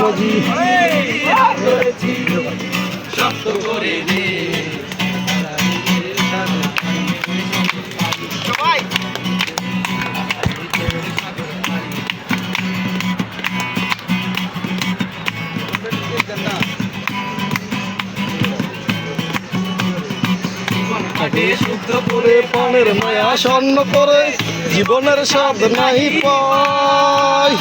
নদী। শক্ত করে কাটে শুদ্ধ করে পানের মায়া স্বর্ণ করে জীবনের স্বাদ নাই পাই।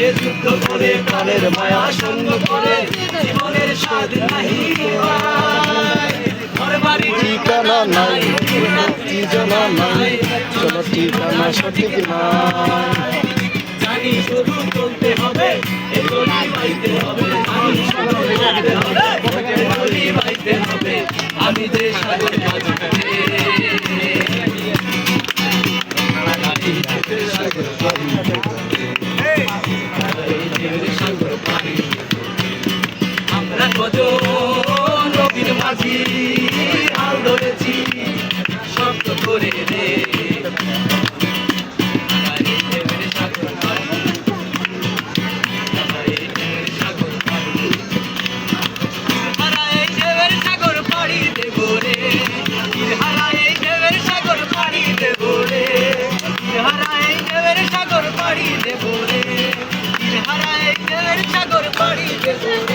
কাটে যুদ্ধ করে, প্রাণের মায়া শূন্য করে, জীবনের স্বাদ নাহি ঠিকানা নাই জানা নাই, চলো ঠিকানা সঠিক নাই। জানি শুধু চলতে হবে, এগোলি বাইতে হবে জানি শুধু চলতে হবে, এগোলি বাইতে হবে, আমি কজন নবীন মাঝি হাল ধরেছি শব্দ করে রে। আমারে দেবের